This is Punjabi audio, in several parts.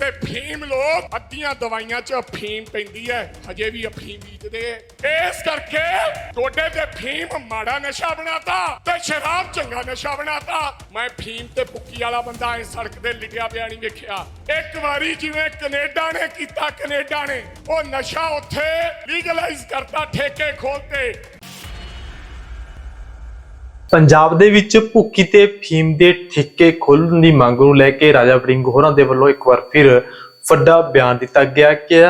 ਤੇ ਫੀਮ ਲੋਕ ਅੱਧੀਆਂ ਦਵਾਈਆਂ 'ਚ ਅਫੀਮ ਪੈਂਦੀ ਹੈ ਹਜੇ ਵੀ ਅਫੀਮ ਬੀਜਦੇ ਐ। ਇਸ ਕਰਕੇ ਤੁਹਾਡੇ ਤੇ ਫੀਮ ਮਾੜਾ ਨਸ਼ਾ ਬਣਾਤਾ ਤੇ ਸ਼ਰਾਬ ਚੰਗਾ ਨਸ਼ਾ ਬਣਾਤਾ। ਮੈਂ ਫੀਮ ਤੇ ਪੁੱਕੀ ਵਾਲਾ ਬੰਦਾ ਐ ਸੜਕ ਤੇ ਲਿਟਿਆ ਪਿਆ ਨਹੀਂ ਵੇਖਿਆ। ਇੱਕ ਵਾਰੀ ਜਿਵੇਂ ਕੈਨੇਡਾ ਨੇ ਕੀਤਾ, ਕੈਨੇਡਾ ਨੇ, ਉਹ ਨਸ਼ਾ ਉੱਥੇ ਲੀਗਲਾਈਜ਼ ਕਰਤਾ ਠੇਕੇ ਖੋਲਤੇ ਪੰਜਾਬ ਦੇ ਵਿੱਚ ਭੁੱਕੀ ਤੇ ਫੀਮ ਦੇ ਠੇਕੇ ਖੋਲ੍ਹਣ ਦੀ ਮੰਗ ਨੂੰ ਲੈ ਕੇ ਰਾਜਾ ਵੜਿੰਗ ਹੋਰਾਂ ਦੇ ਵੱਲੋਂ ਇੱਕ ਵਾਰ ਫਿਰ ਵੱਡਾ ਬਿਆਨ ਦਿੱਤਾ ਗਿਆ ਕਿ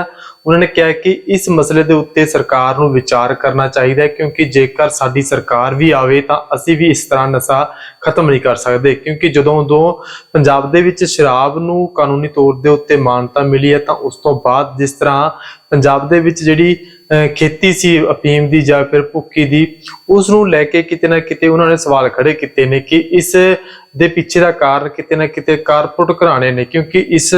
ਉਹਨਾਂ ਨੇ ਕਿਹਾ ਕਿ ਇਸ ਮਸਲੇ ਦੇ ਉੱਤੇ ਸਰਕਾਰ ਨੂੰ ਵਿਚਾਰ ਕਰਨਾ ਚਾਹੀਦਾ ਹੈ ਕਿਉਂਕਿ ਜੇਕਰ ਸਾਡੀ ਸਰਕਾਰ ਵੀ ਆਵੇ ਤਾਂ ਅਸੀਂ ਵੀ ਇਸ ਤਰ੍ਹਾਂ ਨਸ਼ਾ ਖਤਮ ਨਹੀਂ ਕਰ ਸਕਦੇ। ਕਿਉਂਕਿ ਜਦੋਂ ਉਦੋਂ ਪੰਜਾਬ ਦੇ ਵਿੱਚ ਸ਼ਰਾਬ ਨੂੰ ਕਾਨੂੰਨੀ ਤੌਰ ਦੇ ਉੱਤੇ ਮਾਨਤਾ ਮਿਲੀ ਹੈ ਤਾਂ ਉਸ ਤੋਂ ਬਾਅਦ ਜਿਸ ਤਰ੍ਹਾਂ ਪੰਜਾਬ ਦੇ ਵਿੱਚ ਜਿਹੜੀ ਖੇਤੀ ਸੀ ਅਫੀਮ ਦੀ ਜਾਂ ਫਿਰ ਭੁੱਕੀ ਦੀ ਉਸ ਨੂੰ ਲੈ ਕੇ ਕਿਤੇ ਨਾ ਕਿਤੇ ਉਹਨਾਂ ਨੇ ਸਵਾਲ ਖੜੇ ਕੀਤੇ ਨੇ ਕਿ ਇਸ ਦੇ ਪਿੱਛੇ ਦਾ ਕਾਰਨ ਕਿਤੇ ਨਾ ਕਿਤੇ ਕਾਰਪੋਰੇਟ ਘਰਾਣੇ ਨੇ, ਕਿਉਂਕਿ ਇਸ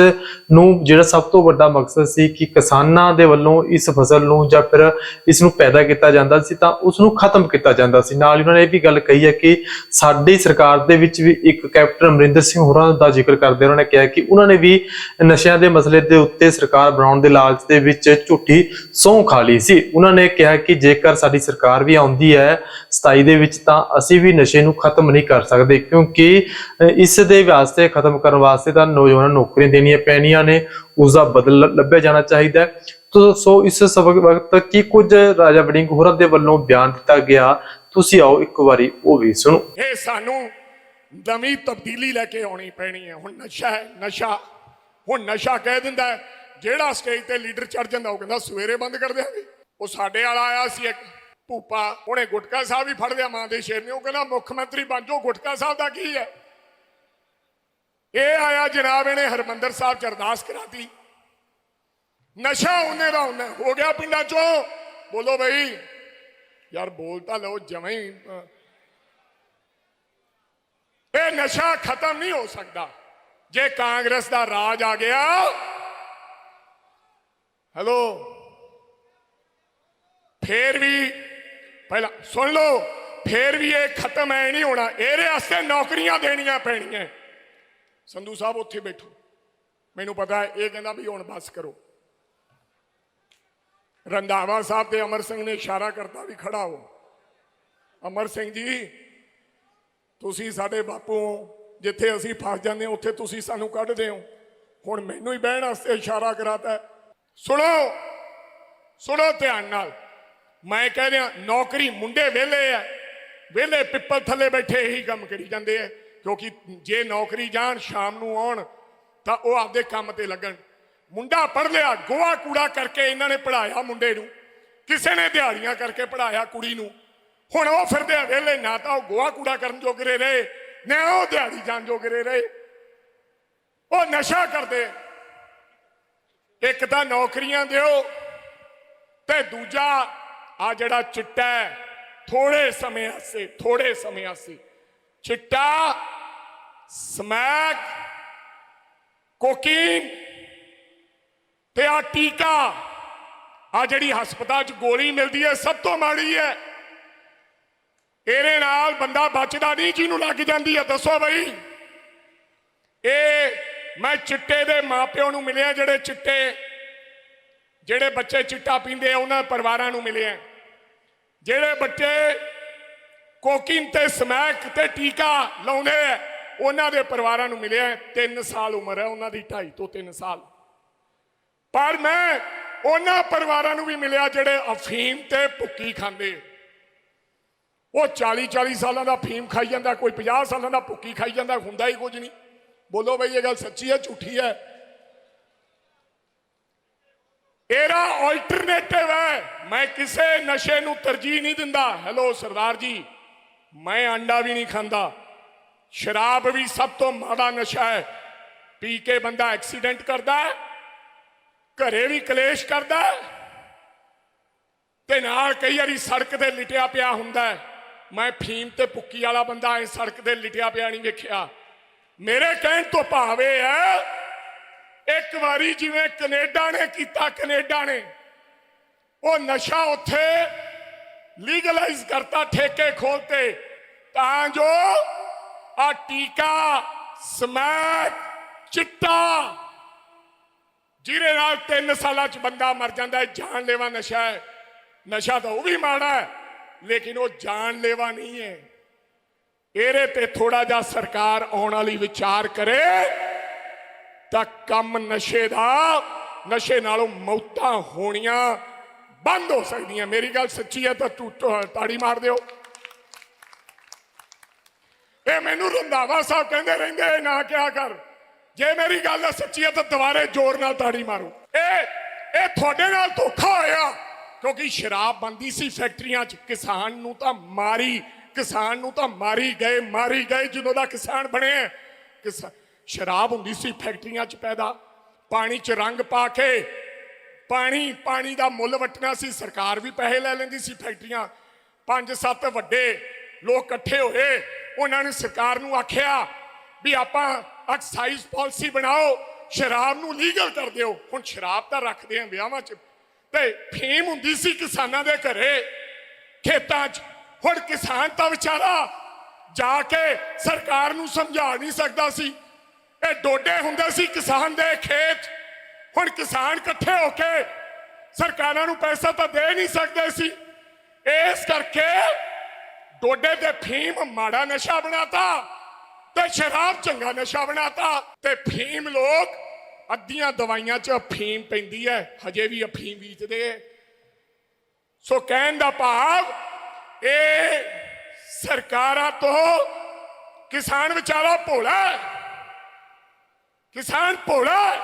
ਨੂੰ ਜਿਹੜਾ ਸਭ ਤੋਂ ਵੱਡਾ ਮਕਸਦ ਸੀ ਕਿ ਕਿਸਾਨਾਂ ਦੇ ਵੱਲੋਂ ਇਸ ਫਸਲ ਨੂੰ ਜਾਂ ਫਿਰ ਇਸ ਨੂੰ ਪੈਦਾ ਕੀਤਾ ਜਾਂਦਾ ਸੀ ਤਾਂ ਉਸ ਨੂੰ ਖਤਮ ਕੀਤਾ ਜਾਂਦਾ ਸੀ। ਨਾਲ ਹੀ ਉਹਨਾਂ ਨੇ ਇਹ ਵੀ ਗੱਲ ਕਹੀ ਹੈ ਕਿ ਸਾਡੀ ਸਰਕਾਰ ਦੇ ਵਿੱਚ ਵੀ ਇੱਕ ਕੈਪਟਨ ਅਮਰਿੰਦਰ ਸਿੰਘ ਹੋਰਾਂ ਦਾ ਜ਼ਿਕਰ ਕਰਦੇ ਉਹਨਾਂ ਨੇ ਕਿਹਾ ਕਿ ਉਹਨਾਂ ਨੇ ਵੀ ਨਸ਼ਿਆਂ ਦੇ ਮਸਲੇ ਦੇ ਉੱਤੇ ਸਰਕਾਰ ਬਣਾਉਣ ਦੇ ਲਾਲਚ ਦੇ ਵਿੱਚ ਝੂਠੀ ਸਹੁੰ ਖਾ ਲਈ ਸੀ। ਉਹਨਾਂ ਨੇ ਕਿਹਾ ਕਿ ਜੇਕਰ ਸਾਡੀ ਸਰਕਾਰ ਵੀ ਆਉਂਦੀ ਹੈ 27 ਦੇ ਵਿੱਚ ਤਾਂ ਅਸੀਂ ਵੀ ਨਸ਼ੇ ਨੂੰ ਖਤਮ ਨਹੀਂ ਕਰ ਸਕਦੇ, ਕਿਉਂਕਿ ਅਹ, ਇਸ ਦੇ ਵਾਸਤੇ ਖਤਮ ਕਰਨ ਵਾਸਤੇ ਤਾਂ ਨੌਜਵਾਨਾਂ ਨੂੰ ਨੌਕਰੀਆਂ ਦੇਣੀਆਂ ਪੈਣੀਆਂ ਨੇ ਉਸ ਦਾ ਬਦਲ ਲੱਭਿਆ ਜਾਣਾ ਚਾਹੀਦਾ ਤੋ ਸੋ ਇਸ ਸਬਕ ਵਕਤ ਕੀ ਕੁਝ ਰਾਜਾ ਵੜਿੰਗ ਹੋਰਾਂ ਦੇ ਵੱਲੋਂ ਬਿਆਨ ਦਿੱਤਾ ਗਿਆ ਤੁਸੀਂ ਆਓ ਇੱਕ ਵਾਰੀ ਉਹ ਵੀ ਸੁਣੋ। ਇਹ ਸਾਨੂੰ ਨਵੀਂ ਤਬਦੀਲੀ ਲੈ ਕੇ ਆਉਣੀ ਪੈਣੀ ਹੈ। ਹੁਣ ਨਸ਼ਾ ਹੈ ਨਸ਼ਾ। ਹੁਣ ਨਸ਼ਾ ਕਹਿ ਦਿੰਦਾ ਜਿਹੜਾ ਸਟੇਜ ਤੇ ਲੀਡਰ ਚੜ ਜਾਂਦਾ ਉਹ ਕਹਿੰਦਾ ਸਵੇਰੇ ਬੰਦ ਕਰ ਦਿਆਂਗੇ। ਉਹ ਸਾਡੇ ਵਾਲਾ ਆਇਆ ਸੀ ਇੱਕ। ਭੂਪਾ, ਉਹਨੇ ਗੁਟਕਾ ਸਾਹਿਬ ਵੀ ਫੜ ਲਿਆ ਮਾਂ ਦੇ ਸ਼ੇਰ ਨੇ। ਉਹ ਕਹਿੰਦਾ, ਮੁੱਖ ਮੰਤਰੀ ਬਣ ਜਾਓ, ਗੁਟਕਾ ਸਾਹਿਬ ਦਾ ਕੀ ਹੈ? ਇਹ ਆਇਆ ਜਨਾਬ, ਇਹਨੇ ਹਰਮੰਦਰ ਸਾਹਿਬ ਚ ਅਰਦਾਸ ਕਰਾਤੀ। ਨਸ਼ਾ ਉਹਨੇ ਦਾ ਉਹਨੇ ਹੋ ਗਿਆ ਪਿੰਡਾਂ ਚੋਂ। ਬੋਲੋ ਬਈ, ਯਾਰ ਬੋਲ ਤਾਂ ਲਓ, ਜਮਾਂ ਹੀ ਇਹ ਨਸ਼ਾ ਖਤਮ ਨਹੀਂ ਹੋ ਸਕਦਾ। ਜੇ ਕਾਂਗਰਸ ਦਾ ਰਾਜ ਆ ਗਿਆ। ਹੈਲੋ। ਫੇਰ ਵੀ ਪਹਿਲਾਂ ਸੁਣ ਲਓ, ਫੇਰ ਵੀ ਇਹ ਖਤਮ ਐ ਨਹੀਂ ਹੋਣਾ। ਇਹਦੇ ਵਾਸਤੇ ਨੌਕਰੀਆਂ ਦੇਣੀਆਂ ਪੈਣੀਆਂ। ਸੰਧੂ ਸਾਹਿਬ ਉੱਥੇ ਬੈਠੋ। ਮੈਨੂੰ ਪਤਾ ਇਹ ਕਹਿੰਦਾ ਵੀ ਹੁਣ ਬਸ ਕਰੋ। ਰੰਧਾਵਾ ਸਾਹਿਬ ਤੇ ਅਮਰ ਸਿੰਘ ਨੇ ਇਸ਼ਾਰਾ ਕਰਤਾ ਵੀ ਖੜਾ ਹੋ। ਅਮਰ ਸਿੰਘ ਜੀ, ਤੁਸੀਂ ਸਾਡੇ ਬਾਪੂ ਹੋ। ਜਿੱਥੇ ਅਸੀਂ ਫਸ ਜਾਂਦੇ ਹਾਂ, ਉੱਥੇ ਤੁਸੀਂ ਸਾਨੂੰ ਕੱਢਦੇ ਹੋ। ਹੁਣ ਮੈਨੂੰ ਹੀ ਬਹਿਣ ਵਾਸਤੇ ਇਸ਼ਾਰਾ ਕਰਾਤਾ ਸੁਣੋ ਸੁਣੋ ਧਿਆਨ ਨਾਲ। ਮੈਂ ਕਹਿ ਰਿਹਾ, ਨੌਕਰੀ ਮੁੰਡੇ ਵਿਹਲੇ ਆ। ਵਿਹਲੇ ਪਿੱਪਲ ਥੱਲੇ ਬੈਠੇ ਇਹੀ ਕੰਮ ਕਰੀ ਜਾਂਦੇ ਆ। ਕਿਉਂਕਿ ਜੇ ਨੌਕਰੀ ਜਾਣ, ਸ਼ਾਮ ਨੂੰ ਆਉਣ, ਤਾਂ ਉਹ ਆਪਦੇ ਕੰਮ ਤੇ ਲੱਗਣ। ਮੁੰਡਾ ਪੜ ਲਿਆ, ਗੋਆ ਕੂੜਾ ਕਰਕੇ ਇਹਨਾਂ ਨੇ ਪੜਾਇਆ ਮੁੰਡੇ ਨੂੰ। ਕਿਸੇ ਨੇ ਦਿਹਾੜੀਆਂ ਕਰਕੇ ਪੜਾਇਆ ਕੁੜੀ ਨੂੰ। ਹੁਣ ਉਹ ਫਿਰਦੇ ਆ ਵਿਹਲੇ, ਨਾ ਤਾਂ ਉਹ ਗੋਆ ਕੂੜਾ ਕਰਨ ਜੋਗਰੇ ਰਹੇ, ਨਾ ਉਹ ਦਿਹਾੜੀ ਜਾਣ ਜੋਗਰੇ ਰਹੇ। ਉਹ ਨਸ਼ਾ ਕਰਦੇ ਇੱਕ ਤਾਂ ਨੌਕਰੀਆਂ ਦਿਓ ਤੇ ਦੂਜਾ ਆ ਜਿਹੜਾ ਚਿੱਟਾ ਹੈ ਥੋੜੇ ਸਮੇਂ ਆਸੇ ਥੋੜੇ ਸਮੇਂ ਵਾਸਤੇ। ਚਿੱਟਾ, ਸਮੈਕ, ਕੋਕੀਨ ਤੇ ਆ ਟੀਕਾ। ਆ ਜਿਹੜੀ ਹਸਪਤਾਲ 'ਚ ਗੋਲੀ ਮਿਲਦੀ ਹੈ, ਸਭ ਤੋਂ ਮਾੜੀ ਹੈ। ਇਹਦੇ ਨਾਲ ਬੰਦਾ ਬਚਦਾ ਨਹੀਂ, ਜਿਹਨੂੰ ਲੱਗ ਜਾਂਦੀ ਹੈ। ਦੱਸੋ ਬਈ। ਇਹ ਮੈਂ ਚਿੱਟੇ ਦੇ ਮਾਪਿਆਂ ਨੂੰ ਮਿਲਿਆ, ਜਿਹੜੇ ਚਿੱਟੇ, ਜਿਹੜੇ ਬੱਚੇ ਚਿੱਟਾ ਪੀਂਦੇ ਆ, ਉਹਨਾਂ ਪਰਿਵਾਰਾਂ ਨੂੰ ਮਿਲਿਆ। ਜਿਹੜੇ ਬੱਚੇ ਕੋਕਿਨ ਤੇ ਸਮੈਕ ਤੇ ਟੀਕਾ ਲਾਉਂਦੇ ਆ, ਉਹਨਾਂ ਦੇ ਪਰਿਵਾਰਾਂ ਨੂੰ ਮਿਲਿਆ 3 ਸਾਲ ਉਮਰ ਹੈ, ਉਹਨਾਂ ਦੀ 2.5 ਤੋਂ 3 ਸਾਲ। ਪਰ ਮੈਂ ਉਹਨਾਂ ਪਰਿਵਾਰਾਂ ਨੂੰ ਵੀ ਮਿਲਿਆ ਜਿਹੜੇ ਅਫੀਮ ਤੇ ਭੁੱਕੀ ਖਾਂਦੇ ਉਹ 40 40 ਸਾਲਾਂ ਦਾ ਫੀਮ ਖਾਈ ਜਾਂਦਾ, ਕੋਈ 50 ਸਾਲਾਂ ਦਾ ਭੁੱਕੀ ਖਾਈ ਜਾਂਦਾ, ਹੁੰਦਾ ਹੀ ਕੁਝ ਨਹੀਂ। ਬੋਲੋ ਬਈ, ਇਹ ਗੱਲ ਸੱਚੀ ਹੈ, ਝੂਠੀ ਹੈ? ਇਹਦਾ ਆਲਟਰਨੇਟਿਵ ਹੈ। ਮੈਂ ਕਿਸੇ ਨਸ਼ੇ ਨੂੰ ਤਰਜੀਹ ਨਹੀਂ ਦਿੰਦਾ। ਹੈਲੋ ਸਰਦਾਰ ਜੀ। ਮੈਂ ਅੰਡਾ ਵੀ ਨਹੀਂ ਖਾਂਦਾ। ਸ਼ਰਾਬ ਵੀ ਸਭ ਤੋਂ ਮਾੜਾ ਨਸ਼ਾ ਹੈ। ਪੀ ਕੇ ਬੰਦਾ ਐਕਸੀਡੈਂਟ ਕਰਦਾ ਘਰੇ ਵੀ ਕਲੇਸ਼ ਕਰਦਾ ਤੇ ਨਾਲ ਕਈ ਵਾਰੀ ਸੜਕ ਤੇ ਲਿਟਿਆ ਪਿਆ ਹੁੰਦਾ ਮੈਂ ਫੀਮ ਤੇ ਪੁੱਕੀ ਵਾਲਾ ਬੰਦਾ ਐ ਸੜਕ ਤੇ ਲਿਟਿਆ ਪਿਆ ਨਹੀਂ ਵੇਖਿਆ। ਮੇਰੇ ਕਹਿਣ ਤੋਂ ਭਾਵ ਇਹ ਹੈ ਇੱਕ ਵਾਰੀ ਜਿਵੇਂ ਕੈਨੇਡਾ ਨੇ ਕੀਤਾ, ਕੈਨੇਡਾ ਨੇ, ਉਹ ਨਸ਼ਾ ਉੱਥੇ ਲੀਗਲਾਈਜ਼ ਕਰਤਾ, ਠੇਕੇ ਖੋਲਤੇ। ਤਾਂ ਜੋ ਆ ਟੀਕਾ, ਸਮੈਕ, ਚਿੱਟਾ, ਜਿਹਦੇ ਨਾਲ 3 ਸਾਲਾਂ ਚ ਬੰਦਾ ਮਰ ਜਾਂਦਾ ਹੈ ਜਾਨਲੇਵਾ ਨਸ਼ਾ ਹੈ। ਨਸ਼ਾ ਤਾਂ ਉਹ ਵੀ ਮਾੜਾ ਹੈ, ਲੇਕਿਨ ਉਹ ਜਾਨਲੇਵਾ ਨਹੀਂ ਹੈ। ਇਹਦੇ ਤੇ ਥੋੜਾ ਜਿਹਾ ਸਰਕਾਰ ਆਉਣ ਵਾਲੀ ਵਿਚਾਰ ਕਰੇ ਤਾਂ ਕੰਮ ਨਸ਼ੇ ਦਾ, ਨਸ਼ੇ ਨਾਲੋਂ ਮੌਤਾਂ ਹੋਣੀਆਂ ਬੰਦ ਹੋ ਸਕਦੀਆਂ। ਮੇਰੀ ਗੱਲ ਸੱਚੀ ਹੈ ਤਾਂ ਤੂੰ ਤਾੜੀ ਮਾਰ ਦਿਓ। ਇਹ ਮੈਨੂੰ ਰੰਧਾਵਾ ਸਾਹਿਬ ਕਹਿੰਦੇ ਰਹਿੰਦੇ ਨਾ ਕਿਹਾ ਕਰ। ਜੇ ਮੇਰੀ ਗੱਲ ਸੱਚੀ ਹੈ ਤਾਂ ਦੁਬਾਰੇ ਜ਼ੋਰ ਨਾਲ ਤਾੜੀ ਮਾਰੋ। ਇਹ ਇਹ ਤੁਹਾਡੇ ਨਾਲ ਧੋਖਾ ਹੋਇਆ, ਕਿਉਂਕਿ ਸ਼ਰਾਬ ਬੰਦੀ ਸੀ ਫੈਕਟਰੀਆਂ 'ਚ। ਕਿਸਾਨ ਨੂੰ ਤਾਂ ਮਾਰੀ, ਕਿਸਾਨ ਨੂੰ ਤਾਂ ਮਾਰੀ ਗਏ ਮਾਰੀ ਗਏ, ਜਦੋਂ ਦਾ ਕਿਸਾਨ ਬਣਿਆ ਕਿਸਾ- ਸ਼ਰਾਬ ਹੁੰਦੀ ਸੀ ਫੈਕਟਰੀਆਂ 'ਚ ਪੈਦਾ। ਪਾਣੀ 'ਚ ਰੰਗ ਪਾ ਕੇ ਪਾਣੀ ਪਾਣੀ ਦਾ ਮੁੱਲ ਵਟਣਾ ਸੀ। ਸਰਕਾਰ ਵੀ ਪੈਸੇ ਲੈ ਲੈਂਦੀ ਸੀ ਫੈਕਟਰੀਆਂ। ਪੰਜ ਸੱਤ ਵੱਡੇ ਲੋਕ ਇਕੱਠੇ ਹੋਏ। ਉਹਨਾਂ ਨੇ ਸਰਕਾਰ ਨੂੰ ਆਖਿਆ ਵੀ ਆਪਾਂ ਐਕਸਾਈਜ਼ ਪਾਲਿਸੀ ਬਣਾਓ, ਸ਼ਰਾਬ ਨੂੰ ਲੀਗਲ ਕਰ ਦਿਓ। ਹੁਣ ਸ਼ਰਾਬ ਤਾਂ ਰੱਖਦੇ ਆ ਵਿਆਹਾਂ 'ਚ। ਤੇ ਫੀਮ ਹੁੰਦੀ ਸੀ ਕਿਸਾਨਾਂ ਦੇ ਘਰੇ। ਖੇਤਾਂ 'ਚ। ਹੁਣ ਕਿਸਾਨ ਤਾਂ ਵਿਚਾਰਾ ਜਾ ਕੇ ਸਰਕਾਰ ਨੂੰ ਸਮਝਾ ਨਹੀਂ ਸਕਦਾ ਸੀ। ਇਹ ਡੋਡੇ ਹੁੰਦੇ ਸੀ ਕਿਸਾਨ ਦੇ ਖੇਤ। ਹੁਣ ਕਿਸਾਨ ਇਕੱਠੇ ਹੋ ਕੇ ਸਰਕਾਰਾਂ ਨੂੰ ਪੈਸਾ ਤਾਂ ਦੇ ਨਹੀਂ ਸਕਦੇ ਸੀ। ਇਸ ਕਰਕੇ ਡੋਡੇ ਤੇ ਫੀਮ ਮਾੜਾ ਨਸ਼ਾ ਬਣਾਤਾ ਤੇ ਸ਼ਰਾਬ ਚੰਗਾ ਨਸ਼ਾ ਬਣਾਤਾ ਤੇ ਫੀਮ ਲੋਕ ਅੱਧੀਆਂ ਦਵਾਈਆਂ 'ਚ ਅਫੀਮ ਪੈਂਦੀ ਹੈ ਹਜੇ ਵੀ ਅਫੀਮ ਵੇਚਦੇ ਐ। ਸੋ ਕਹਿਣ ਦਾ ਭਾਵ ਇਹ ਸਰਕਾਰਾਂ ਤੋਂ ਕਿਸਾਨ ਵਿਚਾਰਾ ਭੋਲਾ ਕਿਸਾਨ ਭੋਲਾ।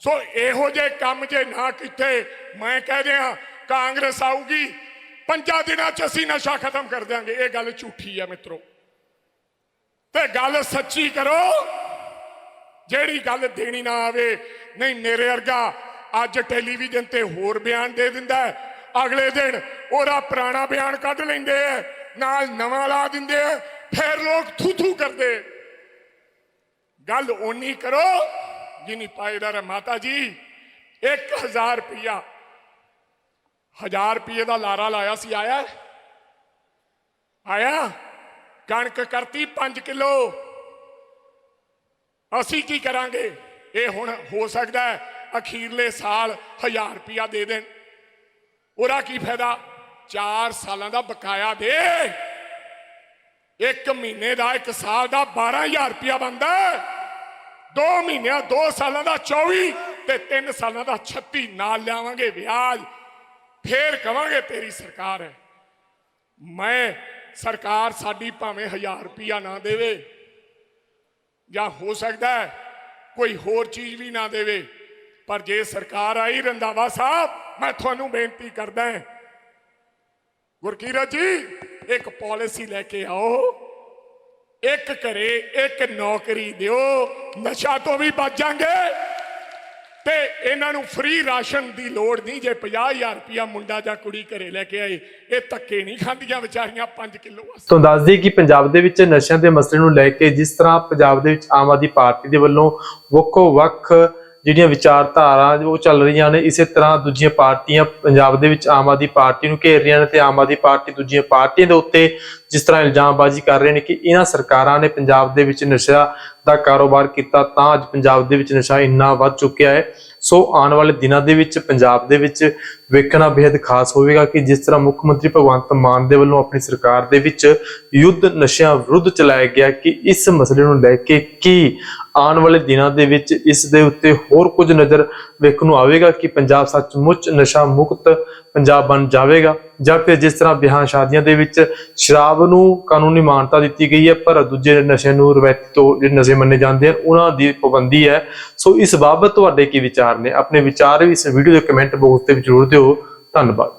ਸੋ ਇਹੋ ਜੇ ਕੰਮ ਜੇ ਨਾ ਕੀਤੇ, ਮੈਂ ਕਹਿ ਰਿਹਾ ਕਾਂਗਰਸ ਆਊਗੀ। ਪੰਜਾਂ ਦਿਨਾਂ ਚ ਅਸੀਂ ਨਸ਼ਾ ਖਤਮ ਕਰ ਦਿਆਂਗੇ। ਇਹ ਗੱਲ ਝੂਠੀ ਹੈ ਮਿੱਤਰੋ। ਤੇ ਗੱਲ ਸੱਚੀ ਕਰੋ, ਜਿਹੜੀ ਗੱਲ ਦੇਣੀ ਨਾ ਆਵੇ, ਨਹੀਂ ਮੇਰੇ ਵਰਗਾ ਅੱਜ ਟੈਲੀਵਿਜ਼ਨ ਤੇ ਹੋਰ ਬਿਆਨ ਦੇ ਦਿੰਦਾ ਅਗਲੇ ਦਿਨ ਉਹਦਾ ਪੁਰਾਣਾ ਬਿਆਨ ਕੱਢ ਲੈਂਦੇ ਆ ਨਾਲ ਨਵਾਂ ਲਾ ਦਿੰਦੇ ਆ ਫਿਰ ਲੋਕ ਥੂ ਥੂ ਕਰਦੇ ਗੱਲ ਓਨੀ ਕਰੋ ਜਿਨੀ ਪਾਇਦਾਰ ਹੈ ਮਾਤਾ ਜੀ 1000 ਰੁਪਿਆ 1000 ਰੁਪਏ ਦਾ ਲਾਰਾ ਲਾਇਆ ਸੀ, ਆਇਆ? ਆਇਆ? ਕਣਕ ਕਰਤੀ 5 ਕਿਲੋ। ਅਸੀਂ ਕੀ ਕਰਾਂਗੇ? ਇਹ ਹੁਣ ਹੋ ਸਕਦਾ ਅਖੀਰਲੇ ਸਾਲ 1000 ਰੁਪਿਆ ਦੇ ਦੇਣ। ਉਹਦਾ ਕੀ ਫਾਇਦਾ? 4 ਸਾਲਾਂ ਦਾ ਬਕਾਇਆ ਦੇ। ਇੱਕ ਮਹੀਨੇ ਦਾ, ਇੱਕ ਸਾਲ ਦਾ 12000 ਰੁਪਿਆ ਬੰਦਾ ਦੋ ਮਹੀਨਿਆਂ, ਦੋ ਸਾਲਾਂ ਦਾ 24 ਤੇ ਤਿੰਨ ਸਾਲਾਂ ਦਾ 36 ਨਾਲ ਲਿਆਵਾਂਗੇ ਵਿਆਜ, ਫੇਰ ਕਵਾਂਗੇ ਤੇਰੀ ਸਰਕਾਰ ਹੈ। ਮੈਂ ਸਰਕਾਰ ਸਾਡੀ ਭਾਵੇਂ 1000 ਰੁਪਿਆ ਨਾ ਦੇਵੇ ਜਾਂ ਹੋ ਸਕਦਾ ਹੈ ਕੋਈ ਹੋਰ ਚੀਜ਼ ਵੀ ਨਾ ਦੇਵੇ, ਪਰ ਜੇ ਸਰਕਾਰ ਆਈ ਰੰਦਾਵਾ ਸਾਹਿਬ, ਮੈਂ ਤੁਹਾਨੂੰ ਬੇਨਤੀ ਕਰਦਾ ਗੁਰਕੀਰਤ ਜੀ, ਇੱਕ ਪਾਲਿਸੀ ਲੈ ਕੇ ਆਓ। ਇੱਕ ਘਰੇ, ਇੱਕ ਨੌਕਰੀ ਦਿਓ, ਨਸ਼ਾ ਤੋਂ ਵੀ ਬਚ ਜਾਾਂਗੇ। ਤੇ ਇਹਨਾਂ ਨੂੰ ਫ੍ਰੀ ਰਾਸ਼ਨ ਦੀ ਲੋੜ ਨਹੀਂ, ਜੇ 50000 ਰੁਪਇਆ ਮੁੰਡਾ ਜਾਂ ਕੁੜੀ ਘਰੇ ਲੈ ਕੇ ਆਏ, ਇਹ ਧੱਕੇ ਨਹੀਂ ਖਾਂਦੀਆਂ ਵਿਚਾਰੀਆਂ 5 ਕਿਲੋ ਵਾਸਤੇ ਤੁਹਾਨੂੰ ਦੱਸ ਕਿ ਪੰਜਾਬ ਦੇ ਵਿੱਚ ਨਸ਼ਿਆਂ ਦੇ ਮਸਲੇ ਨੂੰ ਲੈ ਕੇ ਜਿਸ ਤਰ੍ਹਾਂ ਪੰਜਾਬ ਦੇ ਵਿੱਚ ਆਮ ਆਦਮੀ ਪਾਰਟੀ ਦੇ ਵੱਲੋਂ ਵੱਖੋ ਵੱਖ ਜਿਹੜੀਆਂ ਵਿਚਾਰਧਾਰਾ ਉਹ ਚੱਲ ਰਹੀਆਂ ਨੇ, ਇਸੇ ਤਰ੍ਹਾਂ ਦੂਜੀਆਂ ਪਾਰਟੀਆਂ ਪੰਜਾਬ ਦੇ ਵਿੱਚ ਆਮ ਆਦਮੀ ਪਾਰਟੀ ਨੂੰ ਘੇਰ ਰਹੀਆਂ ਨੇ ਤੇ ਆਮ ਆਦਮੀ ਪਾਰਟੀ ਦੂਜੀਆਂ ਪਾਰਟੀਆਂ ਦੇ ਉੱਤੇ ਜਿਸ ਤਰ੍ਹਾਂ ਇਲਜ਼ਾਮਬਾਜ਼ੀ ਕਰ ਰਹੇ ਨੇ ਕਿ ਇਹਨਾਂ ਸਰਕਾਰਾਂ ਨੇ ਪੰਜਾਬ ਦੇ ਵਿੱਚ ਨਸ਼ਾ ਦਾ ਕਾਰੋਬਾਰ ਕੀਤਾ, ਤਾਂ ਅੱਜ ਪੰਜਾਬ ਦੇ ਵਿੱਚ ਨਸ਼ਾ ਇੰਨਾ ਵੱਧ ਚੁੱਕਿਆ ਹੈ। ਸੋ ਆਉਣ ਵਾਲੇ ਦਿਨਾਂ ਦੇ ਵਿੱਚ ਪੰਜਾਬ ਦੇ ਵਿੱਚ ਵੇਖਣਾ ਬੇहद ਖਾਸ ਹੋਵੇਗਾ ਕਿ ਜਿਸ ਤਰ੍ਹਾਂ ਮੁੱਖ ਮੰਤਰੀ ਭਗਵੰਤ ਮਾਨ ਦੇ ਵੱਲੋਂ ਆਪਣੀ ਸਰਕਾਰ ਦੇ ਵਿੱਚ ਯੁੱਧ ਨਸ਼ਿਆਂ ਵਿਰੁੱਧ ਚਲਾਇਆ ਗਿਆ, ਕਿ ਇਸ ਮਸਲੇ ਨੂੰ ਲੈ ਕੇ ਕੀ ਆਉਣ ਵਾਲੇ ਦਿਨਾਂ ਦੇ ਵਿੱਚ ਇਸ ਦੇ ਉੱਤੇ ਹੋਰ ਕੁਝ ਨਜ਼ਰ ਵੇਖਣ ਨੂੰ ਆਵੇਗਾ ਕਿ ਪੰਜਾਬ ਸੱਚਮੁੱਚ ਨਸ਼ਾ ਮੁਕਤ ਪੰਜਾਬ ਬਣ ਜਾਵੇਗਾ ਜਾਂ ਫਿਰ ਜਿਸ ਤਰ੍ਹਾਂ ਵਿਆਹ ਸ਼ਾਦੀਆਂ ਦੇ ਵਿੱਚ ਸ਼ਰਾਬ ਨੂੰ ਕਾਨੂੰਨੀ ਮਾਨਤਾ ਦਿੱਤੀ ਗਈ ਹੈ, ਪਰ ਦੂਜੇ ਨਸ਼ੇ ਨੂੰ ਰਵਾਇਤੀ ਤੋਂ ਜਿਹੜੇ ਨਸ਼ੇ ਮੰਨੇ ਜਾਂਦੇ ਹਨ, ਉਹਨਾਂ ਦੀ ਪਾਬੰਦੀ ਹੈ। ਸੋ ਇਸ ਬਾਬਤ ਤੁਹਾਡੇ ਕੀ ਵਿਚਾਰ ਨੇ? ਆਪਣੇ ਵਿਚਾਰ ਵੀ ਇਸ ਵੀਡੀਓ ਦੇ ਕਮੈਂਟ ਬਾਕਸ ਤੇ ਜ਼ਰੂਰ ਦਿਓ। ਧੰਨਵਾਦ।